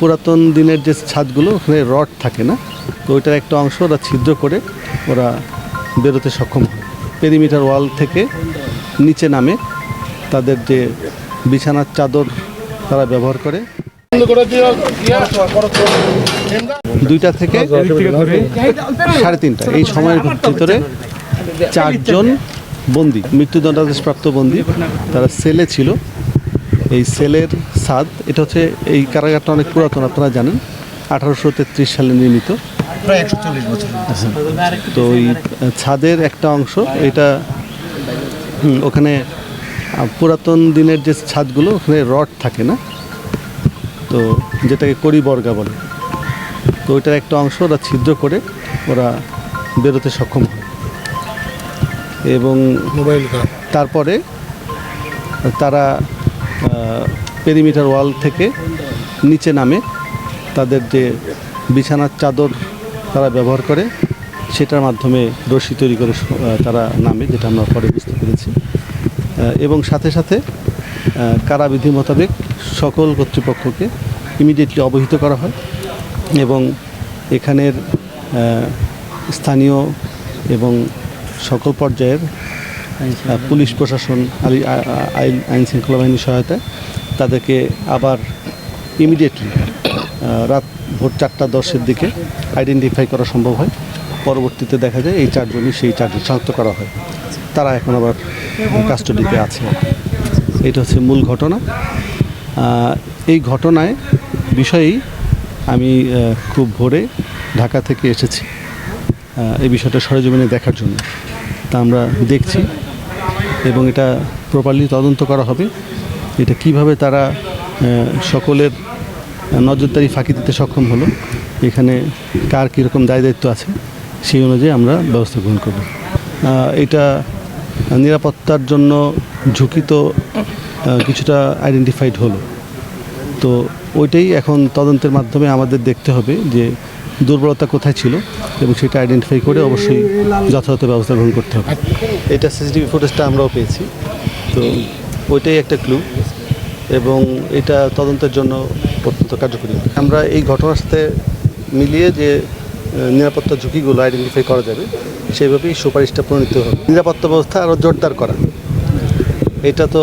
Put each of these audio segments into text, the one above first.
পুরাতন দিনের যে ছাদগুলো, ওখানে রড থাকে না? তো ওইটার একটা অংশ ওরা ছিদ্র করে ওরা বেরোতে সক্ষম হয়। পেরিমিটার ওয়াল থেকে নিচে নামে। তাদের যে বিছানার চাদর তারা ব্যবহার করে। দুইটা থেকে সাড়ে তিনটা, এই সময়ের ভিতরে চারজন বন্দি, মৃত্যুদণ্ডাদেশপ্রাপ্ত বন্দি। তারা সেলে ছিল। এই সেলের ছাদ এটা হচ্ছে এই কারাগারটা অনেক পুরাতন আপনারা জানেন। আঠারোশো তেত্রিশ সালে নির্মিত। প্রায় একশো চল্লিশ বছর। তো ওই ছাদের একটা অংশ এটা ওখানে পুরাতন দিনের যে ছাদগুলো ওখানে রড থাকে না? তো যেটাকে কড়ি বর্গা বলে। তো ওইটার একটা অংশ ওরা ছিদ্র করে ওরা বেরোতে সক্ষম হয়। এবং মোবাইল তারপরে তারা পেরিমিটার ওয়াল থেকে নিচে নামে তাদের যে বিছানার চাদর তারা ব্যবহার করে, সেটার মাধ্যমে রশি তৈরি করে তারা নামে, যেটা আমরা পরে বুঝতে পেরেছি। এবং সাথে সাথে কারাবিধি মোতাবেক সকল কর্তৃপক্ষকে ইমিডিয়েটলি অবহিত করা হয় এবং এখানের স্থানীয় এবং সকল পর্যায়ের পুলিশ প্রশাসন আইন শৃঙ্খলা বাহিনীর সহায়তায় তাদেরকে আবার ইমিডিয়েটলি রাত ভোর চারটা দশের দিকে আইডেন্টিফাই করা সম্ভব হয়। পরবর্তীতে দেখা যায় এই চারজনই সেই চারজন শনাক্ত করা হয়। তারা এখন আবার কাস্টডিতে আছে। এটা হচ্ছে মূল ঘটনা। এই ঘটনায় বিষয়েই আমি খুব ভোরে ঢাকা থেকে এসেছি এই বিষয়টা সরেজমিনে দেখার জন্য। তা আমরা দেখছি এবং এটা প্রপারলি তদন্ত করা হবে। এটা কীভাবে তারা সকলের নজরদারি ফাঁকি দিতে সক্ষম হলো, এখানে কার কীরকম দায় দায়িত্ব আছে, সেই অনুযায়ী আমরা ব্যবস্থা গ্রহণ করব। এটা নিরাপত্তার জন্য ঝুঁকি তো কিছুটা আইডেন্টিফাইড হলো। তো ওইটাই এখন তদন্তের মাধ্যমে আমাদের দেখতে হবে যে দুর্বলতা কোথায় ছিল এবং সেটা আইডেন্টিফাই করে অবশ্যই যথাযথ ব্যবস্থা গ্রহণ করতে হবে। এটা সিসিটিভি ফুটেজটা আমরাও পেয়েছি। তো ওইটাই একটা ক্লু এবং এটা তদন্তের জন্য অত্যন্ত কার্যকরী। আমরা এই ঘটনার সাথে মিলিয়ে যে নিরাপত্তা ঝুঁকিগুলো আইডেন্টিফাই করা যাবে, সেইভাবেই সুপারিশটা প্রণীত হবে। নিরাপত্তা ব্যবস্থা আরও জোরদার করা। এটা তো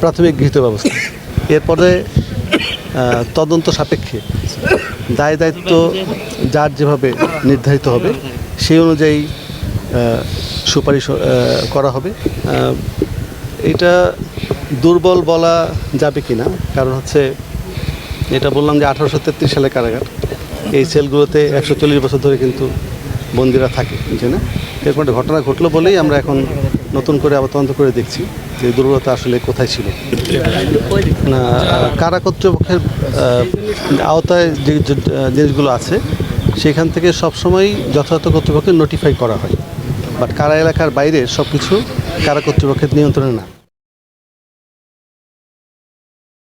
প্রাথমিক গৃহীত ব্যবস্থা। এরপরে তদন্ত সাপেক্ষে দায় দায়িত্ব যার যেভাবে নির্ধারিত হবে, সেই অনুযায়ী সুপারিশ করা হবে। এটা দুর্বল বলা যাবে কি না কারণ হচ্ছে এটা বললাম যে আঠারোশো তেত্রিশ সালে কারাগার। এই সেলগুলোতে একশো চল্লিশ বছর ধরে কিন্তু বন্দিরা থাকে বুঝছে না? এরকম একটা ঘটনা ঘটলো বলেই আমরা এখন নতুন করে আবার তদন্ত করে দেখছি যে দুর্বলতা আসলে কোথায় ছিল। না কারা কর্তৃপক্ষের আওতায় যে যে, জিনিসগুলো আছে সেখান থেকে সবসময় যথাযথ কর্তৃপক্ষকে নোটিফাই করা হয়। বাট কারা এলাকার বাইরে সব কিছু কারা কর্তৃপক্ষের নিয়ন্ত্রণে না।